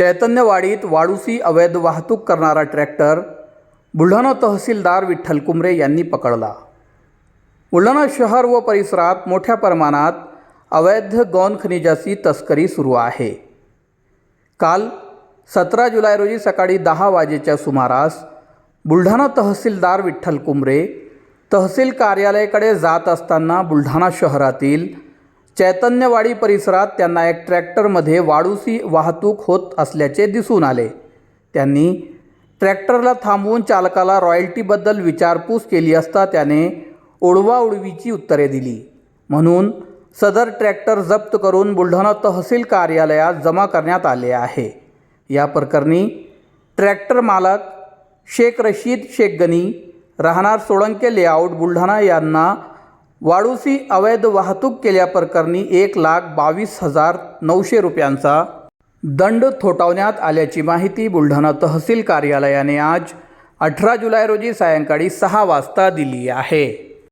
चैतन्यवाडीत वाळूसी अवैध वाहतूक करणारा ट्रॅक्टर बुलढाणा तहसीलदार विठ्ठल कुंबरे यांनी पकडला. बुलढाणा शहर व परिसरात मोठ्या प्रमाणात अवैध गौण खनिजाची तस्करी सुरू आहे. काल सतरा जुलै रोजी सकाळी दहा वाजेच्या सुमारास बुलढाणा तहसीलदार विठ्ठल कुमरे तहसील कार्यालयाकडे जात असताना बुलढाणा शहरातील चैतन्यवाडी परिसरात त्यांना एक ट्रॅक्टरमध्ये वाळूसी वाहतूक होत असल्याचे दिसून आले. त्यांनी ट्रॅक्टरला थांबवून चालकाला रॉयल्टीबद्दल विचारपूस केली असता त्याने ओढवाओढवीची उत्तरे दिली. म्हणून सदर ट्रॅक्टर जप्त करून बुलढाणा तहसील कार्यालयात जमा करण्यात आले आहे. या प्रकरणी ट्रॅक्टर मालक शेख रशीद शेख गनी राहणार सोळंके लेआउट बुलढाणा यांना वाळूसी अवैध वाहतूक केल्याप्रकरणी एक लाख बावीस हजार नऊशे रुपयांचा दंड थोटावण्यात आल्याची माहिती बुलढाणा तहसील कार्यालयाने आज अठरा जुलै रोजी सायंकाळी सहा वाजता दिली आहे.